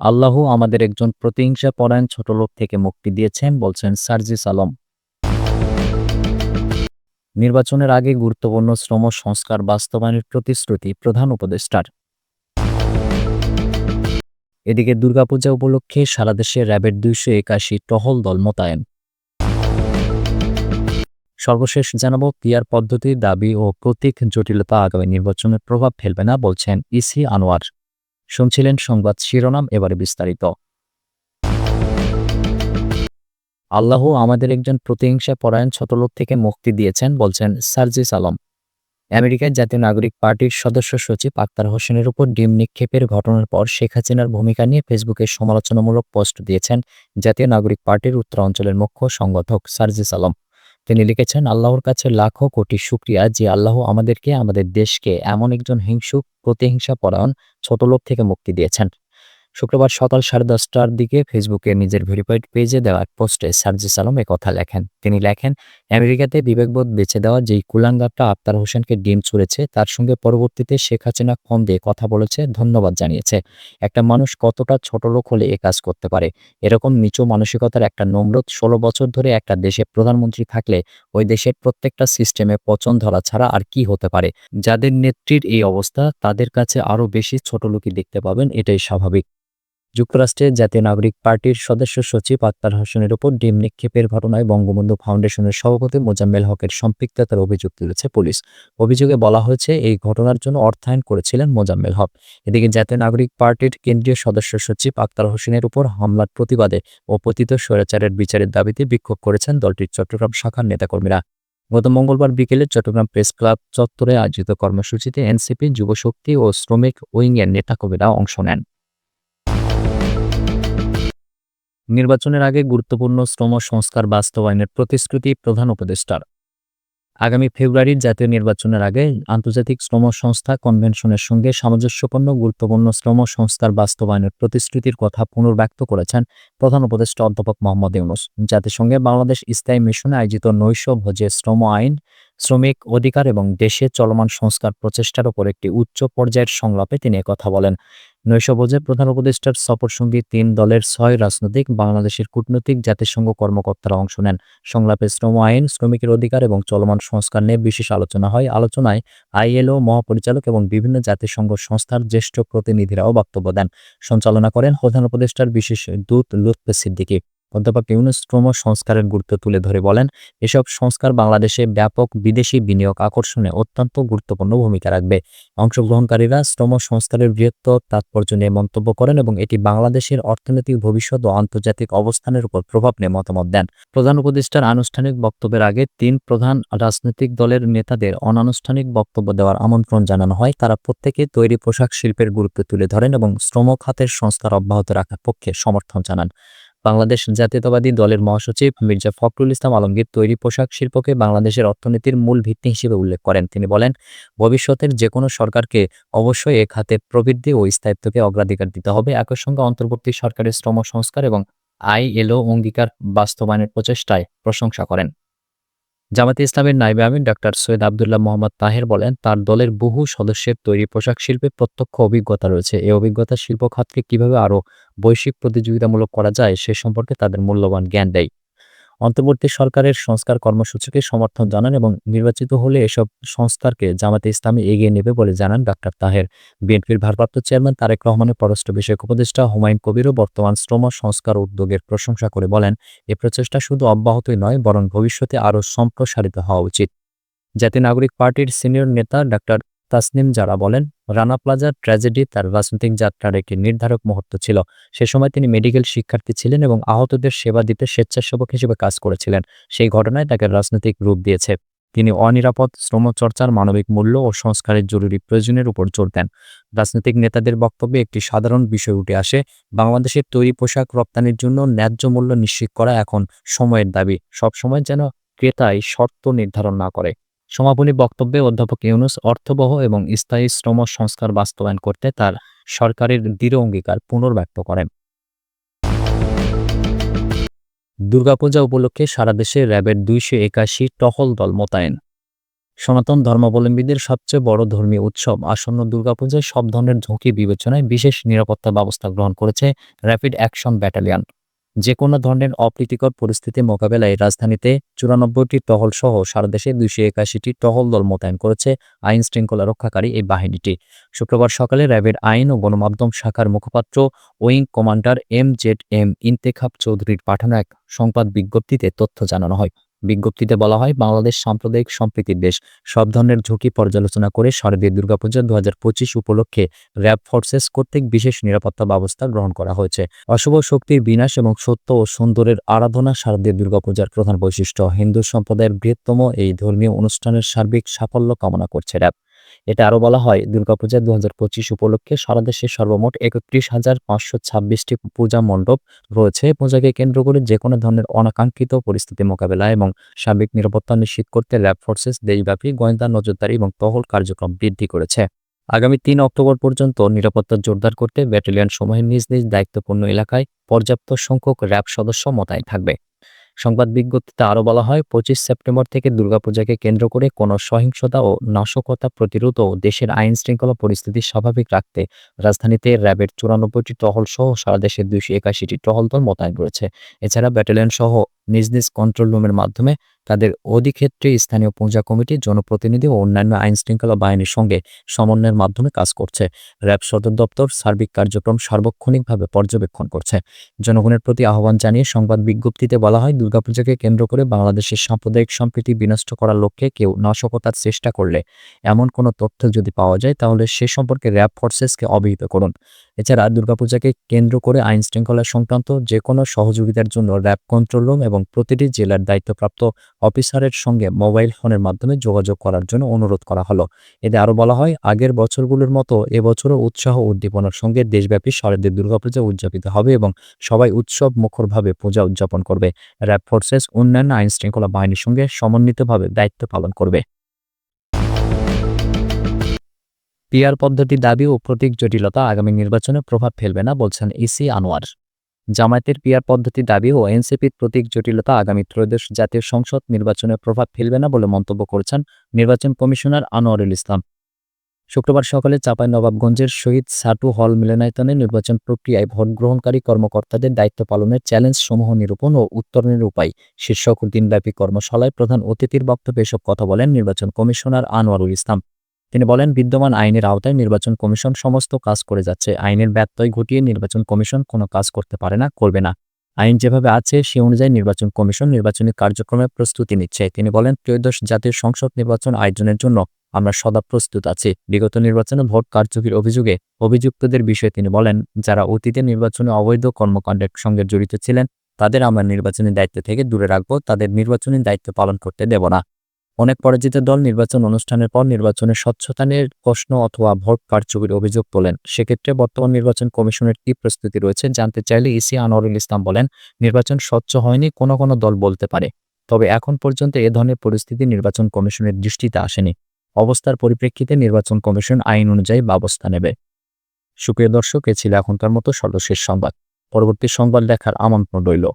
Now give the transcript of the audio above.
আল্লাহ আমাদের একজন প্রতিহিংসা পরায়ণ ছোটলোক থেকে মুক্তি দিয়েছেন বলছেন সার্জিস আলম। নির্বাচনের আগে গুরুত্বপূর্ণ শ্রম সংস্কার বাস্তবায়নের প্রতিশ্রুতি প্রধান উপদেষ্টার। এদিকে দুর্গাপূজা উপলক্ষে সারা দেশে র্যাবের দুইশো একাশি টহল দল মোতায়েন। সর্বশেষ জানাব পিয়ার পদ্ধতির দাবি ও প্রতীক জটিলতা আগামী নির্বাচনের প্রভাব ফেলবে না বলছেন ইসি আনোয়ার। শুনছিলেন সংবাদ শিরোনাম এবারে বিস্তারিত। আল্লাহ আমাদের একজন প্রতিহিংসা পরায়ণ ছোটলোক থেকে মুক্তি দিয়েছেন বলছেন সার্জিস আলম। আমেরিকার জাতীয় নাগরিক পার্টির সদস্য সচিব আক্তার হোসেনের উপর ডিম নিক্ষেপের ঘটনার পর শেখ হাসিনার ভূমিকা নিয়ে ফেসবুকে সমালোচনামূলক পোস্ট দিয়েছেন জাতীয় নাগরিক পার্টির উত্তরাঞ্চলের মুখ্য সংগঠক সার্জিস আলম। তিনি লিখেছেন, আল্লাহর কাছে লাখো কোটি শুক্রিয়া যে আল্লাহ আমাদেরকে, আমাদের দেশকে এমন একজন হিংসুক প্রতিহিংসা পরায়ণ ছোট লোক থেকে মুক্তি দিয়েছেন। শুক্রবার সকাল সাড়ে দশটার দিকে ফেসবুকে নিজের ভেরিফাইড পেজে দেওয়া এক পোস্টে সার্জিস আলম কথা লেখেন। তিনি লেখেন, আমেরিকাতে বিবেকবোধ বেছে দেওয়া যেই কুলাঙ্গারটা আক্তার হোসেনকে ডিম ছুঁড়েছে, তার সঙ্গে পরবর্তীতে শেখ হাসিনা ফোন দিয়ে কথা বলেছে, ধন্যবাদ জানিয়েছে। একটা মানুষ কতটা ছোট লোক হলে এ কাজ করতে পারে? এরকম নিচু মানসিকতার একটা নম্রত ষোলো বছর ধরে একটা দেশে প্রধানমন্ত্রী থাকলে ওই দেশের প্রত্যেকটা সিস্টেমে পচন ধরা ছাড়া আর কি হতে পারে? যাদের নেত্রীর এই অবস্থা, তাদের কাছে আরও বেশি ছোট লোকই দেখতে পাবেন, এটাই স্বাভাবিক। যুক্তরাষ্ট্রের জাতীয় নাগরিক পার্টির সদস্য সচিব আক্তার হোসেনের ওপর ডিম নিক্ষেপের ঘটনায় বঙ্গবন্ধু ফাউন্ডেশনের সভাপতি মোজাম্মেল হকের সম্পৃক্ততার অভিযোগ তুলেছে পুলিশ। অভিযোগে বলা হয়েছে, এই ঘটনার জন্য অর্থায়ন করেছিলেন মোজাম্মেল হক। এদিকে জাতীয় নাগরিক পার্টির কেন্দ্রীয় সদস্য সচিব আক্তার হোসেনের উপর হামলার প্রতিবাদে ও পতিত স্বৈরাচারের বিচারের দাবিতে বিক্ষোভ করেছেন দলটির চট্টগ্রাম শাখার নেতাকর্মীরা। গত মঙ্গলবার বিকেলে চট্টগ্রাম প্রেস ক্লাব চত্বরে আয়োজিত কর্মসূচিতে এনসিপি, যুবশক্তি ও শ্রমিক উইংয়ের নেতাকর্মীরা অংশ নেন। নির্বাচনের আগে গুরুত্বপূর্ণ শ্রম সংস্কার বাস্তবায়নের প্রতিশ্রুতি প্রধান উপদেষ্টার। আগামী ফেব্রুয়ারির জাতীয় নির্বাচনের আগে আন্তর্জাতিক শ্রম সংস্থা কনভেনশনের সঙ্গে সামঞ্জস্যপূর্ণ গুরুত্বপূর্ণ শ্রম সংস্কার বাস্তবায়নের প্রতিশ্রুতির কথা পুনর্ব্যক্ত করেছেন প্রধান উপদেষ্টা অধ্যাপক মোহাম্মদ ইউনুস। জাতিসংঘে বাংলাদেশ স্থায়ী মিশনে আয়োজিত নৈশ ভোজে শ্রম আইন শ্রমিক অধিকার এবং দেশে চলমান সংস্কার প্রচেষ্টার উপর একটি উচ্চ পর্যায়ের সংলাপে তিনি কথা বলেন। নৈশভোজে প্রধান উপদেষ্টার সফরসঙ্গী তিন দলের ছয় রাজনৈতিক, বাংলাদেশের কূটনৈতিক, জাতিসংঘ কর্মকর্তারা অংশ নেন। সংলাপে শ্রম আইন, শ্রমিকের অধিকার এবং চলমান সংস্কার নিয়ে বিশেষ আলোচনা হয়। আলোচনায় আইএলও, মহাপরিচালক এবং বিভিন্ন জাতিসংঘ সংস্থার জ্যেষ্ঠ প্রতিনিধিরাও বক্তব্য দেন। সঞ্চালনা করেন প্রধান উপদেষ্টার বিশেষ দূত লুৎফে সিদ্দিকী। অধ্যাপক ইউনুস শ্রম সংস্কারের গুরুত্ব তুলে ধরে বলেন, এসব সংস্কার বাংলাদেশে ব্যাপক বিদেশি বিনিয়োগ আকর্ষণে অত্যন্ত গুরুত্বপূর্ণ ভূমিকা রাখবে। অংশগ্রহণকারীরা শ্রম সংস্কারের বৃহত্তর তাৎপর্য নিয়ে মন্তব্য করেন এবং এটি বাংলাদেশের অর্থনৈতিক ভবিষ্যৎ ও আন্তর্জাতিক অবস্থানের উপর প্রভাব নিয়ে মতামত দেন। প্রধান উপদেষ্টার আনুষ্ঠানিক বক্তব্যের আগে তিন প্রধান রাজনৈতিক দলের নেতাদের অনানুষ্ঠানিক বক্তব্য দেওয়ার আমন্ত্রণ জানানো হয়। তারা প্রত্যেকে তৈরি পোশাক শিল্পের গুরুত্ব তুলে ধরেন এবং শ্রম খাতের সংস্কার অব্যাহত রাখার পক্ষে সমর্থন জানান। বাংলাদেশ জাতীয়তাবাদী দলের মহাসচিব মির্জা ফখরুল ইসলাম আলমগীর তৈরি পোশাক শিল্পকে বাংলাদেশের অর্থনীতির মূল ভিত্তি হিসেবে উল্লেখ করেন। তিনি বলেন, ভবিষ্যতের যে কোনো সরকারকে অবশ্যই এ খাতে প্রবৃদ্ধি ও স্থায়িত্বকে অগ্রাধিকার দিতে হবে। একই সঙ্গে অন্তর্বর্তী সরকারের শ্রম সংস্কার এবং আইএলও অঙ্গীকার বাস্তবায়নের প্রচেষ্টায় প্রশংসা করেন। জামাতে ইসলামের নাইবে আমিন ডাক্তার সৈয়দ আবদুল্লাহ মোহাম্মদ তাহের বলেন, তার দলের বহু সদস্যের তৈরি পোশাক শিল্পে প্রত্যক্ষ অভিজ্ঞতা রয়েছে। এই অভিজ্ঞতা শিল্প খাতকে কীভাবে আরও বৈশ্বিক প্রতিযোগিতামূলক করা যায়, সে সম্পর্কে তাদের মূল্যবান জ্ঞান দেয়। অন্তর্বর্তী সরকারের সংস্কার কর্মসূচিকে সমর্থন জানান এবং নির্বাচিত হলে এসব সংস্কারকে জামাতে ইসলামী এগিয়ে নেবে বলে জানান ডাক্তার তাহের। বিএনপির ভারপ্রাপ্ত চেয়ারম্যান তারেক রহমানের পররাষ্ট্র বিষয়ক উপদেষ্টা হুমায়ুন কবিরও বর্তমান শ্রম, সংস্কার উদ্যোগের প্রশংসা করে বলেন, এ প্রচেষ্টা শুধু অব্যাহতই নয়, বরং ভবিষ্যতে আরও সম্প্রসারিত হওয়া উচিত। জাতীয় নাগরিক পার্টির সিনিয়র নেতা ডাক্তার তাসনিম যারা বলেন, রানা প্লাজার ট্র্যাজেডি তার রাজনৈতিক যাত্রার একটি নির্ধারক মুহূর্ত ছিল। সে সময় তিনি মেডিকেল শিক্ষার্থী ছিলেন এবং আহতদের সেবা দিতে স্বেচ্ছাসেবক হিসেবে কাজ করেছিলেন। সেই ঘটনায় তাকে রাজনৈতিক রূপ দিয়েছে। তিনি অনিরাপদ, শ্রমচর্চার মানবিক মূল্য ও সংস্কারের জরুরি প্রয়োজনের উপর জোর দেন। রাজনৈতিক নেতাদের বক্তব্যে একটি সাধারণ বিষয় উঠে আসে, বাংলাদেশের তৈরি পোশাক রপ্তানির জন্য ন্যায্য মূল্য নিশ্চিত করা এখন সময়ের দাবি। সবসময় যেন ক্রেতাই শর্ত নির্ধারণ না করে। সমাপনী বক্তব্যে অধ্যাপক ইউনুস অর্থবহ এবং স্থায়ী শ্রম সংস্কার বাস্তবায়ন করতে তার সরকারের দৃঢ় অঙ্গীকার পুনর্ব্যক্ত করেন। দুর্গাপূজা উপলক্ষে সারা দেশে র্যাবের দুইশো একাশি টহল দল মোতায়েন। সনাতন ধর্মাবলম্বীদের সবচেয়ে বড় ধর্মীয় উৎসব আসন্ন দুর্গাপূজায় সব ধরনের ঝুঁকি বিবেচনায় বিশেষ নিরাপত্তা ব্যবস্থা গ্রহণ করেছে র্যাপিড অ্যাকশন ব্যাটালিয়ন। যে কোনো ধরনের অপ্রীতিকর পরিস্থিতি মোকাবেলায় রাজধানীতে চুরানব্বইটি টহল সহ সারা দেশে দুইশো একাশিটি টহল দল মোতায়েন করেছে আইন শৃঙ্খলা রক্ষাকারী এই বাহিনীটি। শুক্রবার সকালে র্যাবের আইন ও গণমাধ্যম শাখার মুখপাত্র wing commander M Z M Intekhab চৌধুরীর পাঠানো এক সংবাদ বিজ্ঞপ্তিতে তথ্য জানানো হয়। বিজ্ঞপ্তিতে বলা হয়, বাংলাদেশ সাম্প্রদায়িক সম্প্রীতির দেশ। সব ধরনের ঝুঁকি পর্যালোচনা করে শারদীয় দুর্গাপূজা দু হাজার পঁচিশ উপলক্ষে র্যাব ফোর্সেস কর্তৃক বিশেষ নিরাপত্তা ব্যবস্থা গ্রহণ করা হয়েছে। অশুভ শক্তির বিনাশ এবং সত্য ও সুন্দরের আরাধনা শারদীয় দুর্গাপূজার প্রধান বৈশিষ্ট্য। হিন্দু সম্প্রদায়ের বৃহত্তম এই ধর্মীয় অনুষ্ঠানের সার্বিক সাফল্য কামনা করছে র্যাব। এতে আরও বলা হয় দুর্গাপূজা দু হাজার পঁচিশ উপলক্ষে সারা দেশে সর্বমোট একত্রিশ হাজার পাঁচশো ছাব্বিশটি পূজা মণ্ডপ রয়েছে। পূজাকে কেন্দ্র করে যে কোনো ধরনের অনাকাঙ্ক্ষিত পরিস্থিতি মোকাবেলা এবং সার্বিক নিরাপত্তা নিশ্চিত করতে র্যাব ফোর্সেস, দেশব্যাপী গোয়েন্দা, নজরদারি এবং টহল কার্যক্রম বৃদ্ধি করেছে। আগামী তিন অক্টোবর পর্যন্ত নিরাপত্তা জোরদার করতে ব্যাটালিয়ন সমূহের নিজ নিজ দায়িত্বপূর্ণ এলাকায় পর্যাপ্ত সংখ্যক র্যাব সদস্য মোতায়েন থাকবে। সংবাদ বিজ্ঞপ্তিতে আরও বলা হয়, পঁচিশ সেপ্টেম্বর থেকে দুর্গাপূজাকে কেন্দ্র করে কোনো সহিংসতা ও নাশকতা প্রতিরোধ ও দেশের আইন শৃঙ্খলা পরিস্থিতি স্বাভাবিক রাখতে রাজধানীতে র্যাবের চুরানব্বইটি টহল সহ সারা দেশের দুইশো একাশিটি টহল দল মোতায়েন করেছে। এছাড়া ব্যাটালিয়ন সহ নিজ নিজ কন্ট্রোল রুমের মাধ্যমে তাদের অধিক্ষেত্রে স্থানীয় পূজা কমিটি, জনপ্রতিনিধি ও অন্যান্য আইন শৃঙ্খলা বাহিনীর সঙ্গে সমন্বয়ের মাধ্যমে কাজ করছে। র্যাব সদর দপ্তর সার্বিক কার্যক্রম সার্বক্ষণিকভাবে পর্যবেক্ষণ করছে। জনগণের প্রতি আহ্বান জানিয়ে সংবাদ বিজ্ঞপ্তিতে বলা হয়, দুর্গাপূজাকে কেন্দ্র করে বাংলাদেশের সাম্প্রদায়িক সম্প্রীতি বিনষ্ট করার লক্ষ্যে কেউ নাশকতার চেষ্টা করলে এমন কোনো তথ্য যদি পাওয়া যায়, তাহলে সে সম্পর্কে র্যাব ফোর্সেসকে অবহিত করুন। এছাড়া দুর্গাপূজাকে কেন্দ্র করে আইন শৃঙ্খলা সংক্রান্ত যে কোনো সহযোগিতার জন্য র্যাব কন্ট্রোল রুম এবং প্রতিটি জেলার দায়িত্বপ্রাপ্ত অফিসারের সঙ্গে মোবাইল ফোনের মাধ্যমে যোগাযোগ করার জন্য অনুরোধ করা হলো। এতে আরও বলা হয়, আগের বছরগুলোর মতো এবছরও উৎসাহ উদ্দীপনার সঙ্গে দেশব্যাপী শারদীয় দুর্গাপূজা উদযাপিত হবে এবং সবাই উৎসব মুখরভাবে পূজা উদযাপন করবে। র্যাব ফোর্সেস অন্যান্য আইন শৃঙ্খলা বাহিনীর সঙ্গে সমন্বিতভাবে দায়িত্ব পালন করবে। পিআর পদ্ধতির দাবি ও প্রতীক জটিলতা আগামী নির্বাচনে প্রভাব ফেলবে না, বলছেন ইসি আনোয়ার। জামায়াতের পিয়ার পদ্ধতি দাবি ও এনসিপির প্রতীক জটিলতা আগামী ত্রয়োদশ জাতীয় সংসদ নির্বাচনে প্রভাব ফেলবে না বলে মন্তব্য করেছেন নির্বাচন কমিশনার আনোয়ারুল ইসলাম। শুক্রবার সকালে চাঁপাই নবাবগঞ্জের শহীদ সাটু হল মিলনায়তনে নির্বাচন প্রক্রিয়ায় ভোট গ্রহণকারী কর্মকর্তাদের দায়িত্ব পালনের চ্যালেঞ্জ সমূহ নিরূপণ ও উত্তরণের উপায়। শীর্ষক দিনব্যাপী কর্মশালায় প্রধান অতিথির বক্তব্যে এসব কথা বলেন নির্বাচন কমিশনার আনোয়ারুল ইসলাম। তিনি বলেন, বিদ্যমান আইনের আওতায় নির্বাচন কমিশন সমস্ত কাজ করে যাচ্ছে। আইনের ব্যত্যয় ঘটিয়ে নির্বাচন কমিশন কোনো কাজ করতে পারে না, করবে না। আইন যেভাবে আছে, সে অনুযায়ী নির্বাচন কমিশন নির্বাচনী কার্যক্রমে প্রস্তুতি নিচ্ছে। তিনি বলেন, ত্রয়োদশ জাতীয় সংসদ নির্বাচন আয়োজনের জন্য আমরা সদা প্রস্তুত আছি। বিগত নির্বাচনে ভোট কারচুপির অভিযোগে অভিযুক্তদের বিষয়ে তিনি বলেন, যারা অতীতে নির্বাচনে অবৈধ কর্মকাণ্ডের সঙ্গে জড়িত ছিলেন, তাদের আমরা নির্বাচনী দায়িত্ব থেকে দূরে রাখব। তাদের নির্বাচনী দায়িত্ব পালন করতে দেব না। অনেক পরাজিত দল নির্বাচন অনুষ্ঠানের পর নির্বাচনের স্বচ্ছতা নিয়ে প্রশ্ন অথবা ভোট কারচুপির অভিযোগ তোলেন। সেক্ষেত্রে বর্তমান নির্বাচন কমিশনের কি প্রস্তুতি রয়েছে জানতে চাইলে ইসি আনোয়ারুল ইসলাম বলেন, নির্বাচন স্বচ্ছ হয়নি, কোনো কোনো দল বলতে পারে। তবে এখন পর্যন্ত এ ধরনের পরিস্থিতি নির্বাচন কমিশনের দৃষ্টিতে আসেনি। অবস্থার পরিপ্রেক্ষিতে নির্বাচন কমিশন আইন অনুযায়ী ব্যবস্থা নেবে। সুপ্রিয় দর্শক, এ ছিল এখনকার মতো সর্বশেষ সংবাদ। পরবর্তী সংবাদ দেখার আমন্ত্রণ রইল।